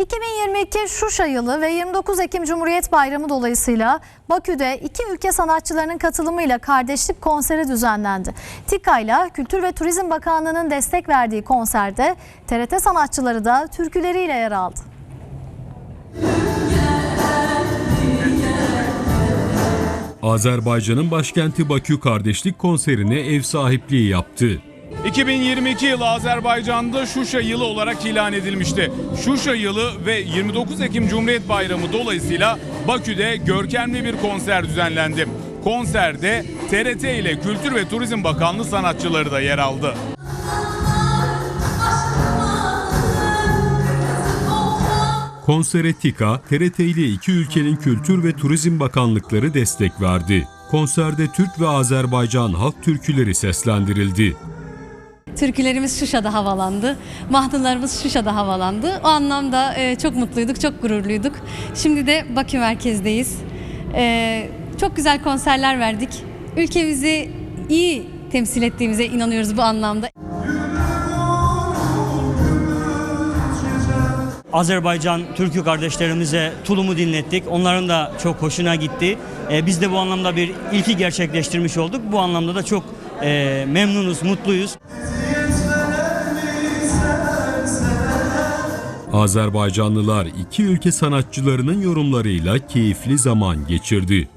2022 Şuşa yılı ve 29 Ekim Cumhuriyet Bayramı dolayısıyla Bakü'de iki ülke sanatçılarının katılımıyla kardeşlik konseri düzenlendi. TİKA ile Kültür ve Turizm Bakanlığı'nın destek verdiği konserde TRT sanatçıları da türküleriyle yer aldı. Azerbaycan'ın başkenti Bakü kardeşlik konserine ev sahipliği yaptı. 2022 yılı Azerbaycan'da Şuşa yılı olarak ilan edilmişti. Şuşa yılı ve 29 Ekim Cumhuriyet Bayramı dolayısıyla Bakü'de görkemli bir konser düzenlendi. Konserde TRT ile Kültür ve Turizm Bakanlığı sanatçıları da yer aldı. Konsere TİKA, TRT ile iki ülkenin Kültür ve Turizm Bakanlıkları destek verdi. Konserde Türk ve Azerbaycan halk türküleri seslendirildi. Türkülerimiz Şuşa'da havalandı. Mahdılarımız Şuşa'da havalandı. O anlamda e, çok mutluyduk, çok gururluyduk. Şimdi de Bakü merkezdeyiz. E, çok güzel konserler verdik. Ülkemizi iyi temsil ettiğimize inanıyoruz bu anlamda. Azerbaycan Türkü kardeşlerimize tulumu dinlettik. Onların da çok hoşuna gitti. Ee, biz de bu anlamda bir ilki gerçekleştirmiş olduk. Bu anlamda da çok e, memnunuz, mutluyuz. Azerbaycanlılar iki ülke sanatçılarının yorumlarıyla keyifli zaman geçirdi.